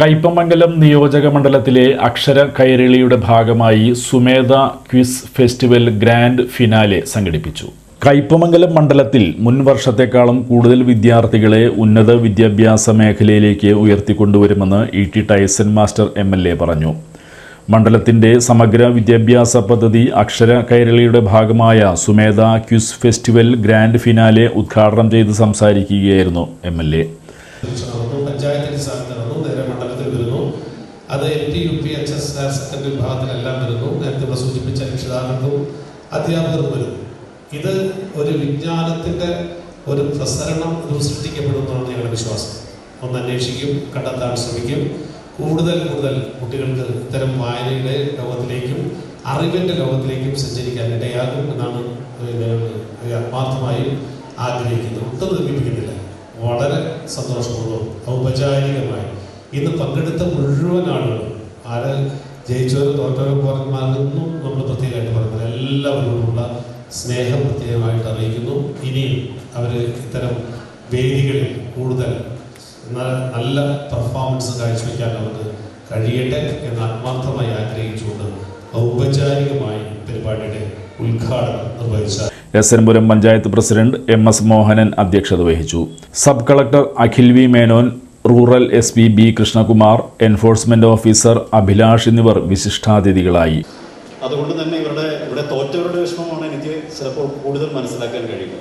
കയ്പമംഗലം നിയോജക മണ്ഡലത്തിലെ അക്ഷര കൈരളിയുടെ ഭാഗമായി Sumedha quiz festival grand finale സംഘടിപ്പിച്ചു. കൈപ്പമംഗലം മണ്ഡലത്തിൽ മുൻ വർഷത്തെക്കാളും കൂടുതൽ വിദ്യാർത്ഥികളെ ഉന്നത വിദ്യാഭ്യാസ മേഖലയിലേക്ക് ഉയർത്തിക്കൊണ്ടുവരുമെന്ന് E T Tyson master M L A പറഞ്ഞു. മണ്ഡലത്തിന്റെ സമഗ്ര വിദ്യാഭ്യാസ പദ്ധതി അക്ഷര കൈരളിയുടെ ഭാഗമായ Sumedha quiz festival grand finale ഉദ്ഘാടനം ചെയ്ത് സംസാരിക്കുകയായിരുന്നു എം എൽ എ. അത് L T U P H S higher secondary വിഭാഗത്തിലെല്ലാം വരുന്നു. നേരത്തെ ഇവിടെ സൂചിപ്പിച്ച രക്ഷിതാക്കൾക്കും അധ്യാപകർക്കും വരുന്നു ഇത് ഒരു വിജ്ഞാനത്തിന്റെ ഒരു പ്രസരണം ഇത് സൃഷ്ടിക്കപ്പെടുന്നതാണ് ഞങ്ങളുടെ വിശ്വാസം. ഒന്ന് അന്വേഷിക്കും കണ്ടെത്താൻ ശ്രമിക്കും. കൂടുതൽ കൂടുതൽ കുട്ടികൾക്ക് ഇത്തരം വായനയുടെ ലോകത്തിലേക്കും അറിവിന്റെ ലോകത്തിലേക്കും സഞ്ചരിക്കാൻ ഇടയാകും എന്നാണ് ആത്മാർത്ഥമായും ആഗ്രഹിക്കുന്നത് ഒട്ടും നിർമ്മിപ്പിക്കുന്നില്ല. വളരെ സന്തോഷപൂർവം ഔപചാരികമായി ഇന്ന് പങ്കെടുത്ത മുഴുവൻ ആളുകളും ആര് ജയിച്ചവരും തോറ്റവരും പോരന്മാരൊന്നും നമ്മൾ പ്രത്യേകമായിട്ട് പറയുന്നത് എല്ലാവരോടുമുള്ള സ്നേഹം പ്രത്യേകമായിട്ട് അറിയിക്കുന്നു. ഇനിയും അവർ ഇത്തരം വേദികളിൽ കൂടുതൽ നല്ല പെർഫോമൻസ് കാഴ്ചവെക്കാൻ അവർക്ക് കഴിയട്ടെ എന്ന് ആത്മാർത്ഥമായി ആഗ്രഹിച്ചുകൊണ്ട് ഔപചാരികമായി പരിപാടിയുടെ ഉദ്ഘാടനം നിർവഹിച്ച N panchayat president M S Mohanan അധ്യക്ഷത വഹിച്ചു. Sub collector Akhil V Menon rural S P B Krishnakumar enforcement officer Abhilash എന്നിവർ വിശിഷ്ടാതിഥികളായി. അതുകൊണ്ട് തന്നെ ഇവരുടെ ഇവിടെ തോറ്റവരുടെ വിഷമമാണ് എനിക്ക് ചിലപ്പോൾ കൂടുതൽ മനസ്സിലാക്കാൻ കഴിയുക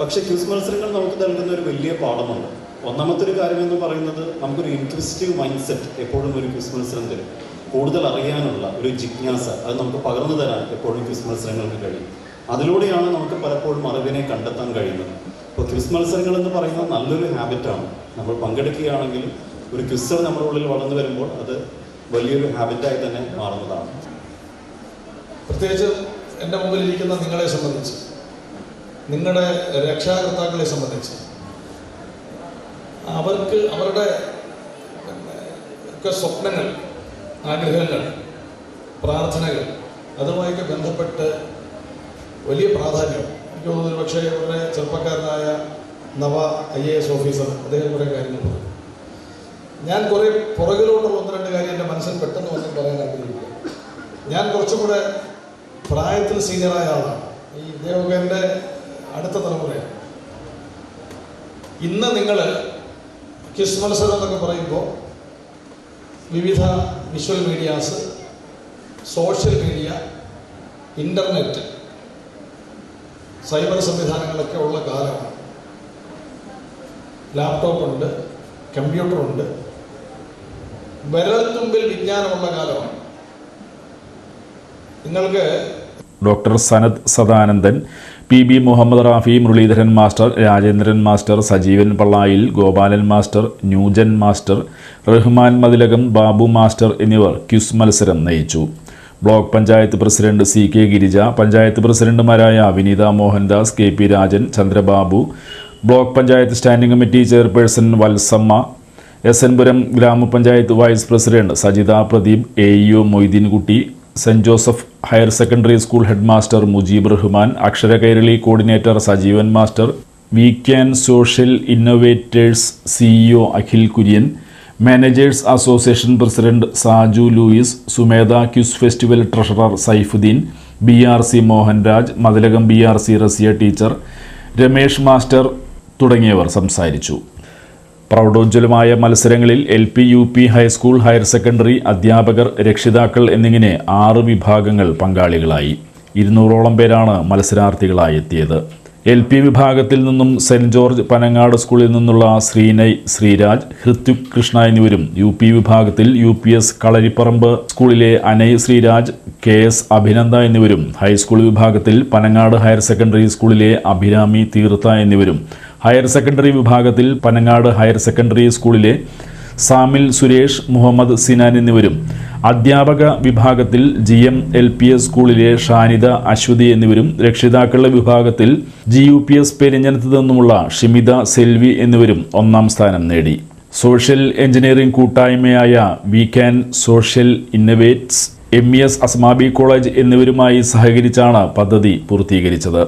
പക്ഷേ ക്യൂസ് മത്സരങ്ങൾ നമുക്ക് നൽകുന്ന ഒരു വലിയ പാഠമാണ്. ഒന്നാമത്തെ ഒരു കാര്യം എന്ന് പറയുന്നത് നമുക്കൊരു ഇൻക്വിസ്റ്റീവ് മൈൻഡ് സെറ്റ് എപ്പോഴും ഒരു ക്യൂസ് മത്സരം തരും കൂടുതൽ അറിയാനുള്ള ഒരു ജിജ്ഞാസ അത് നമുക്ക് പകർന്നു തരാൻ എപ്പോഴും ക്യൂസ് മത്സരങ്ങൾക്ക് കഴിയും. അതിലൂടെയാണ് നമുക്ക് പലപ്പോഴും അറിവിനെ കണ്ടെത്താൻ കഴിയുന്നത്. ഇപ്പോൾ ക്വിസ് മത്സരങ്ങൾ എന്ന് പറയുന്നത് നല്ലൊരു ഹാബിറ്റാണ് നമ്മൾ പങ്കെടുക്കുകയാണെങ്കിൽ ഒരു ക്വിസ് നമ്മുടെ ഉള്ളിൽ വളർന്നു വരുമ്പോൾ അത് വലിയൊരു ഹാബിറ്റായി തന്നെ മാറുന്നതാണ്. പ്രത്യേകിച്ച് എന്റെ മുമ്പിൽ ഇരിക്കുന്ന നിങ്ങളെ സംബന്ധിച്ച് നിങ്ങളുടെ രക്ഷാകർത്താക്കളെ സംബന്ധിച്ച് അവർക്ക് അവരുടെ ഒക്കെ സ്വപ്നങ്ങൾ ആഗ്രഹങ്ങൾ പ്രാർത്ഥനകൾ അതുമായൊക്കെ ബന്ധപ്പെട്ട് വലിയ പ്രാധാന്യം എനിക്ക് തോന്നുന്നു പക്ഷേ വളരെ ചെറുപ്പക്കാരനായ നവ ഐ എ എസ് ഓഫീസർ അദ്ദേഹം കുറേ കാര്യങ്ങൾ പറഞ്ഞു. ഞാൻ കുറേ പുറകിലോട്ട് ഒന്ന് രണ്ട് കാര്യം എന്റെ മനസ്സിൽ പെട്ടെന്ന് വന്ന് പറയാൻ ആഗ്രഹിക്കുക. ഞാൻ കുറച്ചും കൂടെ പ്രായത്തിൽ സീനിയറായ ആളാണ്. ഈ ഇദ്ദേഹമൊക്കെ എന്റെ അടുത്ത തലമുറയാണ്. ഇന്ന് നിങ്ങൾ ക്വിസ് മത്സരം എന്നൊക്കെ പറയുമ്പോൾ വിവിധ visual medias social media internet cyber സംവിധാനങ്ങളൊക്കെ ഉള്ള കാലമാണ് ലാപ്ടോപ്പുണ്ട് കമ്പ്യൂട്ടറുണ്ട് വിരൽത്തുമ്പിൽ വിജ്ഞാനമുള്ള കാലമാണ്. നിങ്ങൾക്ക് doctor Sanath Sadanandan P B Muhammad Rafi Muraleedharan master Rajendran master Sajeevan Pallayil Gopalan master new gen master Rahman Mathilakam Babu master എന്നിവർ ക്യുസ് മത്സരം നയിച്ചു. Block panchayat president C K Girija panchayat പ്രസിഡന്റുമാരായ Vineetha Mohandas K P Rajan Chandrababu block panchayat standing committee chairperson Valsamma S എൻപുരം ഗ്രാമപഞ്ചായത്ത് vice president Sajitha Pradeep A E O Moideenkutty saint Joseph higher secondary school head master Mujeeb Rahman Akshara Kairali coordinator Sajeevan master we can social innovators CEO Akhil Kurian managers association president Saju Louis Sumedha quiz festival treasurer Saifuddin B R C Mohanraj Mathilakam B R C Rasiya teacher Ramesh master തുടങ്ങിയവർ സംസാരിച്ചു. പ്രൗഢോജ്വലമായ മത്സരങ്ങളിൽ L P U P high school higher secondary അധ്യാപകർ രക്ഷിതാക്കൾ എന്നിങ്ങനെ ആറ് വിഭാഗങ്ങൾ പങ്കാളികളായി. ഇരുന്നൂറോളം പേരാണ് മത്സരാർത്ഥികളായി എത്തിയത്. എൽ പി വിഭാഗത്തിൽ നിന്നും സെന്റ് ജോർജ് പനങ്ങാട് സ്കൂളിൽ നിന്നുള്ള ശ്രീനയ് ശ്രീരാജ് ഹൃത്വിക് കൃഷ്ണ എന്നിവരും യു പി വിഭാഗത്തിൽ യു പി എസ് കളരിപ്പറമ്പ് സ്കൂളിലെ അനയ് ശ്രീരാജ് കെ എസ് അഭിനന്ദ എന്നിവരും ഹൈസ്കൂൾ വിഭാഗത്തിൽ പനങ്ങാട് ഹയർ സെക്കൻഡറി സ്കൂളിലെ അഭിരാമി തീർത്ഥ എന്നിവരും ഹയർ സെക്കൻഡറി വിഭാഗത്തിൽ പനങ്ങാട് ഹയർ സെക്കൻഡറി സ്കൂളിലെ സാമിൽ സുരേഷ് മുഹമ്മദ് സിനാൻ എന്നിവരും. അധ്യാപക വിഭാഗത്തിൽ G M L P S സ്കൂളിലെ ഷാനിത അശ്വതി എന്നിവരും രക്ഷിതാക്കളുടെ വിഭാഗത്തിൽ ജി യു പി എസ് പെരിഞ്ഞനത്ത് നിന്നുമുള്ള ഷിമിത സെൽവി എന്നിവരും ഒന്നാം സ്ഥാനം നേടി. സോഷ്യൽ എഞ്ചിനീയറിംഗ് കൂട്ടായ്മയായ we can social innovates M E S Asmabi college എന്നിവരുമായി സഹകരിച്ചാണ് പദ്ധതി പൂർത്തീകരിച്ചത്.